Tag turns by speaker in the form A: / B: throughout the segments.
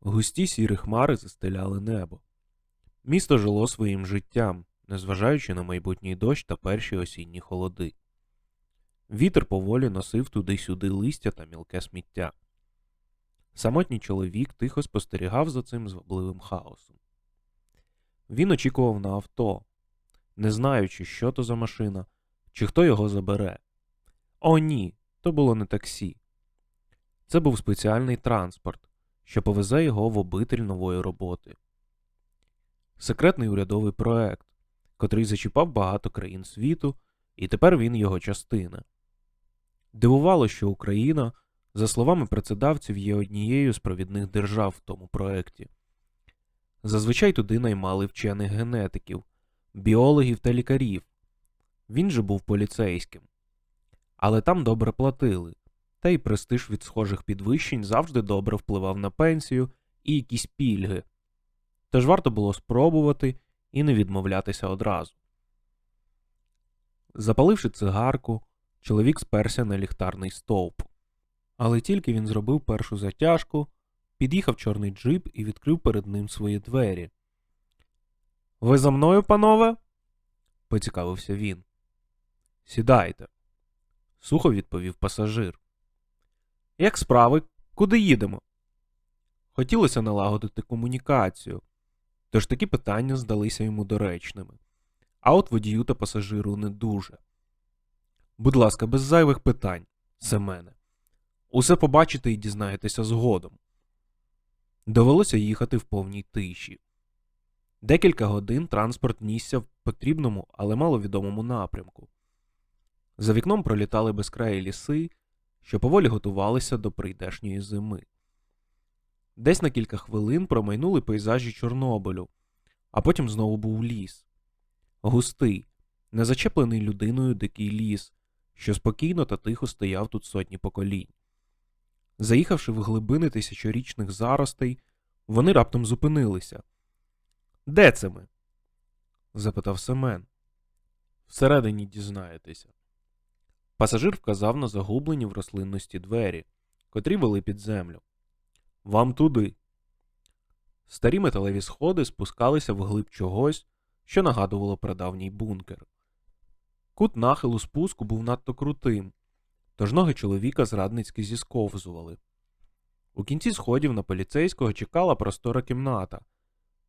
A: Густі сірі хмари застеляли небо. Місто жило своїм життям, незважаючи на майбутній дощ та перші осінні холоди. Вітер поволі носив туди-сюди листя та мілке сміття. Самотній чоловік тихо спостерігав за цим звабливим хаосом. Він очікував на авто, не знаючи, що то за машина, чи хто його забере. О, ні, то було не таксі. Це був спеціальний транспорт, що повезе його в обитель нової роботи. Секретний урядовий проект, котрий зачіпав багато країн світу, і тепер він його частина. Дивувало, що Україна, за словами працедавців, є однією з провідних держав в тому проекті. Зазвичай туди наймали вчених генетиків, біологів та лікарів. Він же був поліцейським. Але там добре платили, та й престиж від схожих підвищень завжди добре впливав на пенсію і якісь пільги. Тож варто було спробувати і не відмовлятися одразу. Запаливши цигарку, чоловік сперся на ліхтарний стовп. Але тільки він зробив першу затяжку, під'їхав чорний джип і відкрив перед ним свої двері. Ви за мною, панове? поцікавився він. Сідайте, сухо відповів пасажир. Як справи? Куди їдемо? Хотілося налагодити комунікацію, тож такі питання здалися йому доречними. А от водію та пасажиру не дуже. Будь ласка, без зайвих питань, Семене. Усе побачите і дізнаєтеся згодом. Довелося їхати в повній тиші. Декілька годин транспорт нісся в потрібному, але маловідомому напрямку. За вікном пролітали безкраї ліси, що поволі готувалися до прийдешньої зими. Десь на кілька хвилин промайнули пейзажі Чорнобилю, а потім знову був ліс. Густий, незачеплений людиною дикий ліс, що спокійно та тихо стояв тут сотні поколінь. Заїхавши в глибини тисячорічних заростей, вони раптом зупинилися. Де це ми? запитав Семен. Всередині дізнаєтеся. Пасажир вказав на загублені в рослинності двері, котрі вели під землю. Вам туди. Старі металеві сходи спускалися вглиб чогось, що нагадувало прадавній бункер. Кут нахилу спуску був надто крутим, тож ноги чоловіка зрадницьки зісковзували. У кінці сходів на поліцейського чекала простора кімната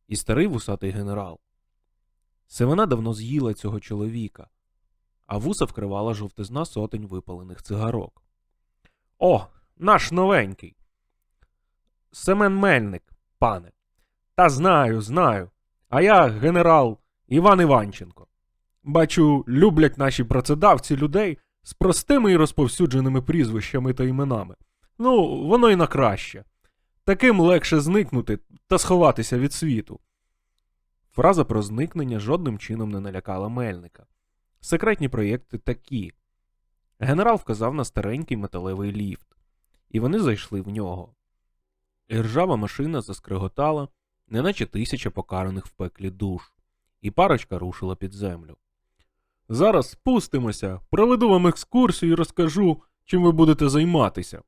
A: і старий вусатий генерал. Сивина давно з'їла цього чоловіка, а вуса вкривала жовтизна сотень випалених цигарок. О, наш новенький. Семен Мельник, пане. Та знаю, знаю. А я генерал Іван Іванченко. Бачу, люблять наші працедавці людей з простими і розповсюдженими прізвищами та іменами. Ну, воно й на краще. Таким легше зникнути та сховатися від світу. Фраза про зникнення жодним чином не налякала Мельника. Секретні проєкти такі. Генерал вказав на старенький металевий ліфт, і вони зайшли в нього. І ржава машина заскриготала, неначе тисяча покараних в пеклі душ, і парочка рушила під землю. Зараз спустимося, проведу вам екскурсію і розкажу, чим ви будете займатися,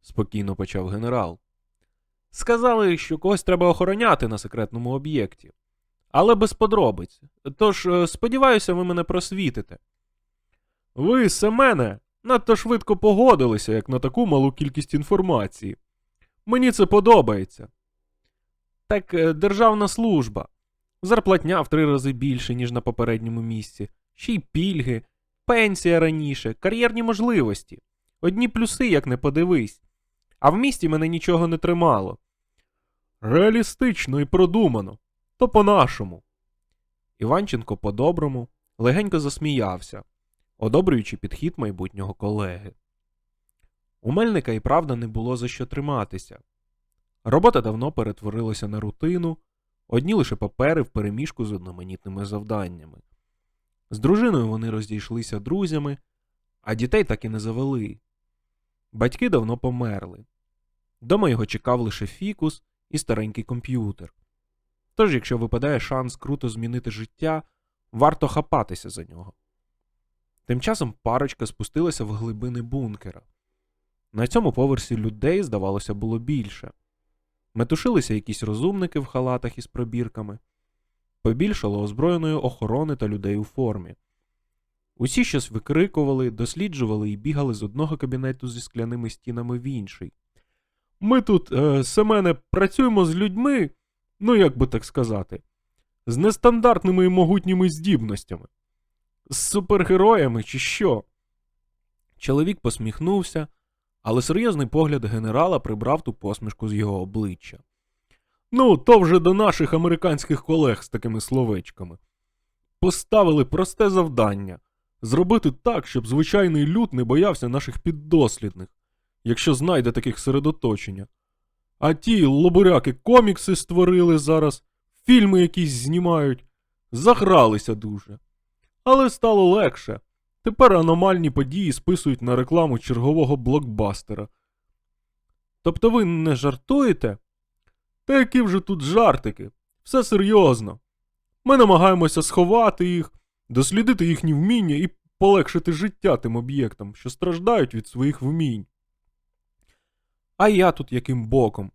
A: спокійно почав генерал. Сказали, що когось треба охороняти на секретному об'єкті, але без подробиць. Тож, е, сподіваюся, ви мене просвітите. Ви, Семене, надто швидко погодилися, як на таку малу кількість інформації. Мені це подобається. Так, е, державна служба. Зарплатня в три рази більше, ніж на попередньому місці, ще й пільги, пенсія раніше, кар'єрні можливості. Одні плюси, як не подивись. А в місті мене нічого не тримало. Реалістично і продумано. То по-нашому. Іванченко по-доброму легенько засміявся, одобрюючи підхід майбутнього колеги. У Мельника і правда не було за що триматися. Робота давно перетворилася на рутину, одні лише папери впереміжку з одноманітними завданнями. З дружиною вони розійшлися друзями, а дітей так і не завели. Батьки давно померли. Дома його чекав лише фікус і старенький комп'ютер. Тож, якщо випадає шанс круто змінити життя, варто хапатися за нього. Тим часом парочка спустилася в глибини бункера. На цьому поверсі людей, здавалося, було більше. Метушилися якісь розумники в халатах із пробірками. Побільшало озброєної охорони та людей у формі. Усі щось викрикували, досліджували і бігали з одного кабінету зі скляними стінами в інший. Ми тут, е, Семене, працюємо з людьми, ну як би так сказати, з нестандартними і могутніми здібностями. З супергероями чи що? Чоловік посміхнувся, але серйозний погляд генерала прибрав ту посмішку з його обличчя. Ну, то вже до наших американських колег з такими словечками. Поставили просте завдання зробити так, щоб звичайний люд не боявся наших піддослідних, якщо знайде таких середоточення. А ті лобуряки комікси створили зараз, фільми якісь знімають, загралися дуже. Але стало легше. Тепер аномальні події списують на рекламу чергового блокбастера. Тобто ви не жартуєте? Та які вже тут жартики? Все серйозно. Ми намагаємося сховати їх, дослідити їхні вміння і полегшити життя тим об'єктам, що страждають від своїх вмінь. А я тут яким боком?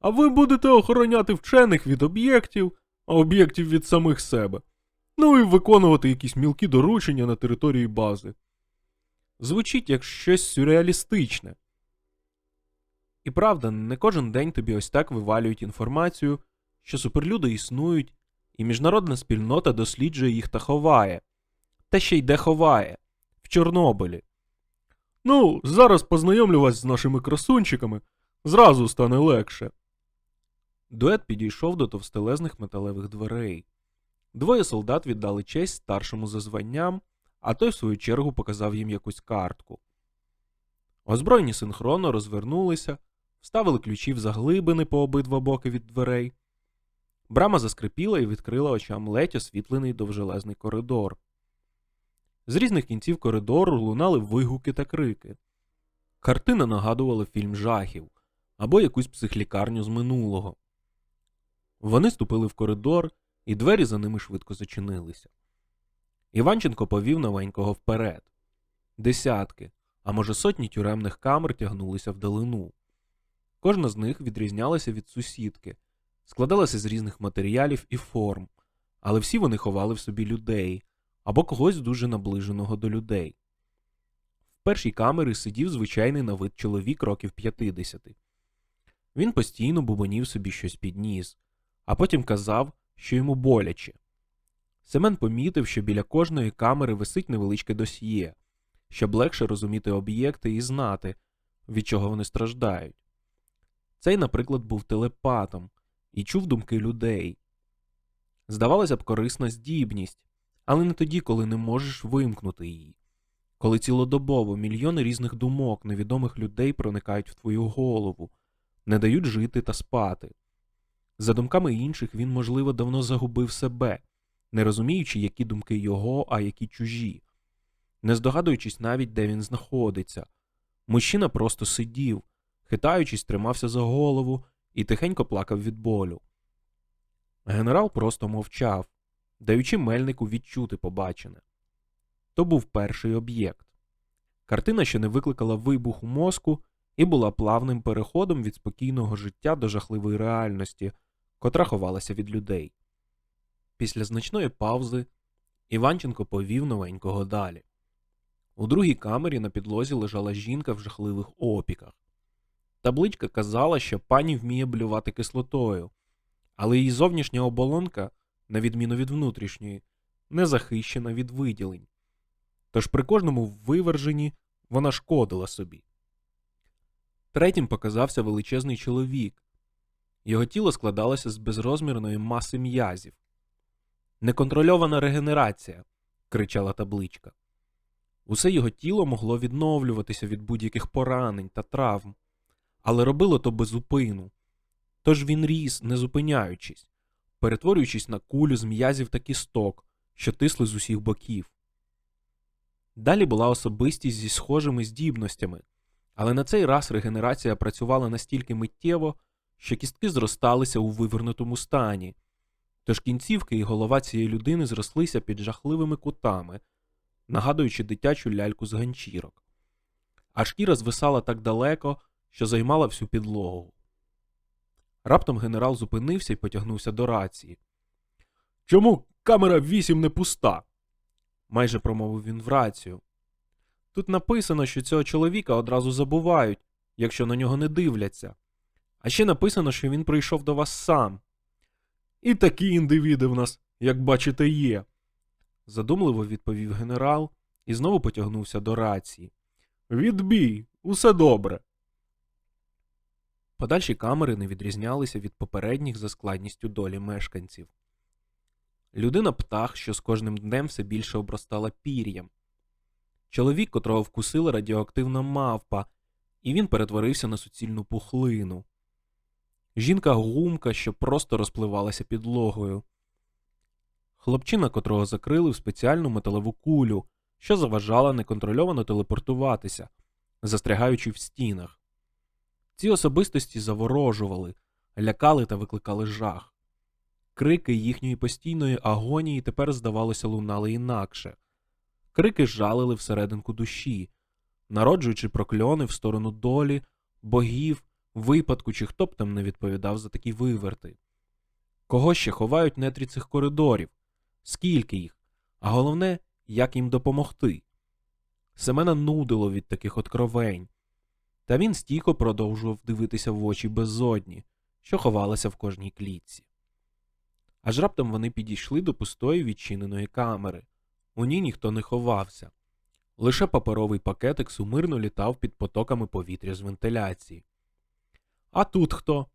A: А ви будете охороняти вчених від об'єктів, а об'єктів від самих себе. Ну і виконувати якісь мілкі доручення на території бази. Звучить як щось сюрреалістичне. І правда, не кожен день тобі ось так вивалюють інформацію, що суперлюди існують, і міжнародна спільнота досліджує їх та ховає. Та ще й де ховає в Чорнобилі. Ну, зараз познайомлю вас з нашими красунчиками, зразу стане легше. Дует підійшов до товстелезних металевих дверей. Двоє солдат віддали честь старшому за званням, а той, в свою чергу, показав їм якусь картку. Озброєні синхронно розвернулися, вставили ключі в заглибини по обидва боки від дверей. Брама заскрипіла і відкрила очам ледь освітлений довжелезний коридор. З різних кінців коридору лунали вигуки та крики. Картина нагадувала фільм жахів або якусь психлікарню з минулого. Вони ступили в коридор, і двері за ними швидко зачинилися. Іванченко повів новенького вперед. Десятки, а може сотні тюремних камер тягнулися вдалину. Кожна з них відрізнялася від сусідки, складалася з різних матеріалів і форм, але всі вони ховали в собі людей або когось дуже наближеного до людей. В першій камері сидів звичайний на вид чоловік років 50. Він постійно бубонів собі щось під ніс, а потім казав, що йому боляче. Семен помітив, що біля кожної камери висить невеличке досьє, щоб легше розуміти об'єкти і знати, від чого вони страждають. Цей, наприклад, був телепатом і чув думки людей. Здавалося б, корисна здібність, але не тоді, коли не можеш вимкнути її, коли цілодобово мільйони різних думок невідомих людей проникають в твою голову, не дають жити та спати. За думками інших він, можливо, давно загубив себе, не розуміючи, які думки його, а які чужі, не здогадуючись навіть, де він знаходиться. Мужчина просто сидів, хитаючись, тримався за голову і тихенько плакав від болю. Генерал просто мовчав, даючи мельнику відчути побачене. То був перший об'єкт. Картина, що не викликала вибух у мозку, і була плавним переходом від спокійного життя до жахливої реальності, котра ховалася від людей. Після значної паузи Іванченко повів новенького далі. У другій камері на підлозі лежала жінка в жахливих опіках. Табличка казала, що пані вміє блювати кислотою, але її зовнішня оболонка, на відміну від внутрішньої, не захищена від виділень. Тож при кожному виверженні вона шкодила собі. Третім показався величезний чоловік. Його тіло складалося з безрозмірної маси м'язів. Неконтрольована регенерація, кричала табличка. Усе його тіло могло відновлюватися від будь-яких поранень та травм, але робило то безупину. Тож він ріс, не зупиняючись, перетворюючись на кулю з м'язів та кісток, що тисли з усіх боків. Далі була особистість зі схожими здібностями, але на цей раз регенерація працювала настільки миттєво, що кістки зросталися у вивернутому стані, тож кінцівки і голова цієї людини зрослися під жахливими кутами, нагадуючи дитячу ляльку з ганчірок. А шкіра звисала так далеко, що займала всю підлогу. Раптом генерал зупинився і потягнувся до рації. Чому камера 8 не пуста? майже промовив він в рацію. Тут написано, що цього чоловіка одразу забувають, якщо на нього не дивляться. А ще написано, що він прийшов до вас сам. І такі індивіди в нас, як бачите, є, задумливо відповів генерал і знову потягнувся до рації. Відбій, усе добре. Подальші камери не відрізнялися від попередніх за складністю долі мешканців. Людина птах, що з кожним днем все більше обростала пір'ям. Чоловік, котрого вкусила радіоактивна мавпа, і він перетворився на суцільну пухлину. Жінка гумка, що просто розпливалася підлогою. Хлопчина, котрого закрили в спеціальну металеву кулю, що заважала неконтрольовано телепортуватися, застрягаючи в стінах. Ці особистості заворожували, лякали та викликали жах. Крики їхньої постійної агонії тепер, здавалося, лунали інакше. Крики жалили всерединку душі, народжуючи прокльони в сторону долі, богів, випадку чи хто б там не відповідав за такі виверти. Кого ще ховають нетрі цих коридорів? Скільки їх? А головне, як їм допомогти? Семена нудило від таких откровень, та він стійко продовжував дивитися в очі безодні, що ховалася в кожній клітці. Аж раптом вони підійшли до пустої відчиненої камери. У ній ніхто не ховався. Лише паперовий пакетик сумирно літав під потоками повітря з вентиляції. А тут хто?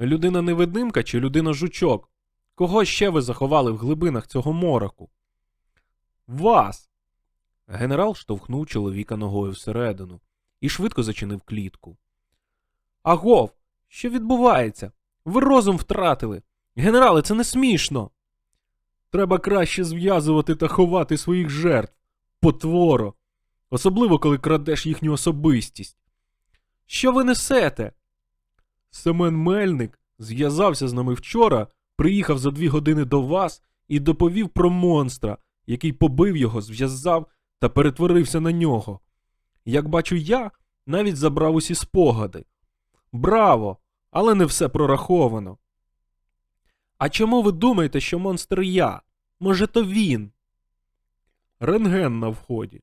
A: Людина невидимка чи людина жучок? Кого ще ви заховали в глибинах цього мороку? Вас. Генерал штовхнув чоловіка ногою всередину і швидко зачинив клітку. Агов, що відбувається? Ви розум втратили. Генерале, це не смішно. Треба краще зв'язувати та ховати своїх жертв, потворо, особливо коли крадеш їхню особистість. Що ви несете? Семен Мельник зв'язався з нами вчора, приїхав за дві години до вас і доповів про монстра, який побив його, зв'язав та перетворився на нього. Як бачу я, навіть забрав усі спогади. Браво! Але не все прораховано. А чому ви думаєте, що монстр я? Може, то він? Рентген на вході.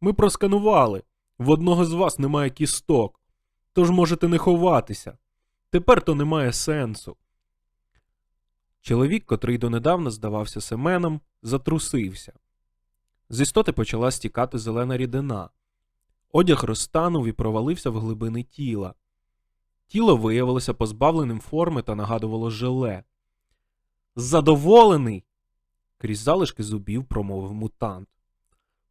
A: Ми просканували. В одного з вас немає кісток. Тож можете не ховатися. Тепер то немає сенсу. Чоловік, котрий донедавна здавався Семеном, затрусився. З істоти почала стікати зелена рідина. Одяг розтанув і провалився в глибини тіла. Тіло виявилося позбавленим форми та нагадувало желе. Задоволений. крізь залишки зубів промовив мутант.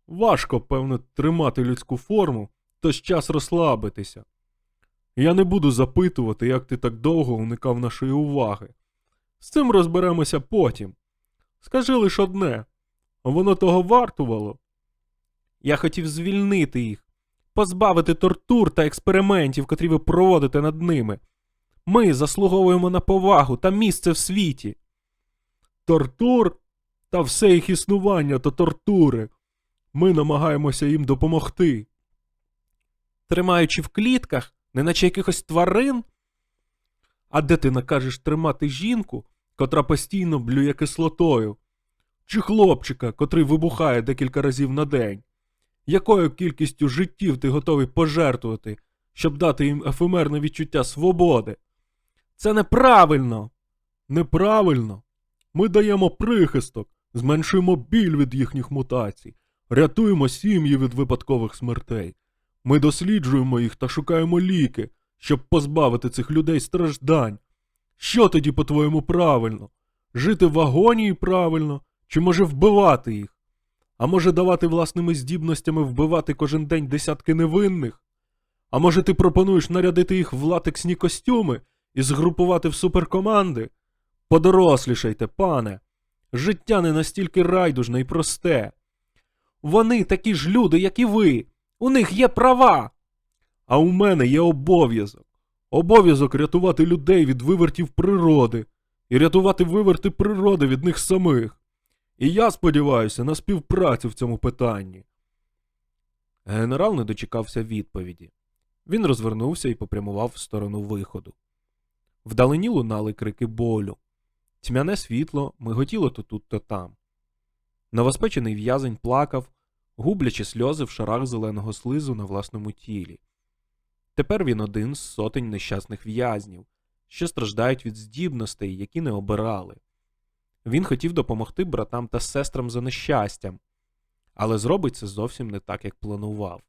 A: Важко, певно, тримати людську форму, тож час розслабитися. Я не буду запитувати, як ти так довго уникав нашої уваги. З цим розберемося потім. Скажи лише одне воно того вартувало. Я хотів звільнити їх, позбавити тортур та експериментів, котрі ви проводите над ними. Ми заслуговуємо на повагу та місце в світі. Тортур та все їх існування то тортури. Ми намагаємося їм допомогти. Тримаючи в клітках, неначе якихось тварин. А де ти накажеш тримати жінку, котра постійно блює кислотою? Чи хлопчика, котрий вибухає декілька разів на день? Якою кількістю життів ти готовий пожертвувати, щоб дати їм ефемерне відчуття свободи? Це неправильно. Неправильно. Ми даємо прихисток, зменшуємо біль від їхніх мутацій, рятуємо сім'ї від випадкових смертей. Ми досліджуємо їх та шукаємо ліки, щоб позбавити цих людей страждань. Що тоді, по-твоєму, правильно? Жити в агонії правильно, чи може вбивати їх? А може давати власними здібностями вбивати кожен день десятки невинних? А може ти пропонуєш нарядити їх в латексні костюми і згрупувати в суперкоманди? Подорослішайте, пане. Життя не настільки райдужне і просте. Вони такі ж люди, як і ви. У них є права. А у мене є обов'язок. Обов'язок рятувати людей від вивертів природи і рятувати виверти природи від них самих. І я сподіваюся на співпрацю в цьому питанні. Генерал не дочекався відповіді. Він розвернувся і попрямував в сторону виходу. Вдалині лунали крики болю. Тьмяне світло миготіло то тут, то там. Новоспечений в'язень плакав, гублячи сльози в шарах зеленого слизу на власному тілі. Тепер він один з сотень нещасних в'язнів, що страждають від здібностей, які не обирали. Він хотів допомогти братам та сестрам за нещастям, але зробить це зовсім не так, як планував.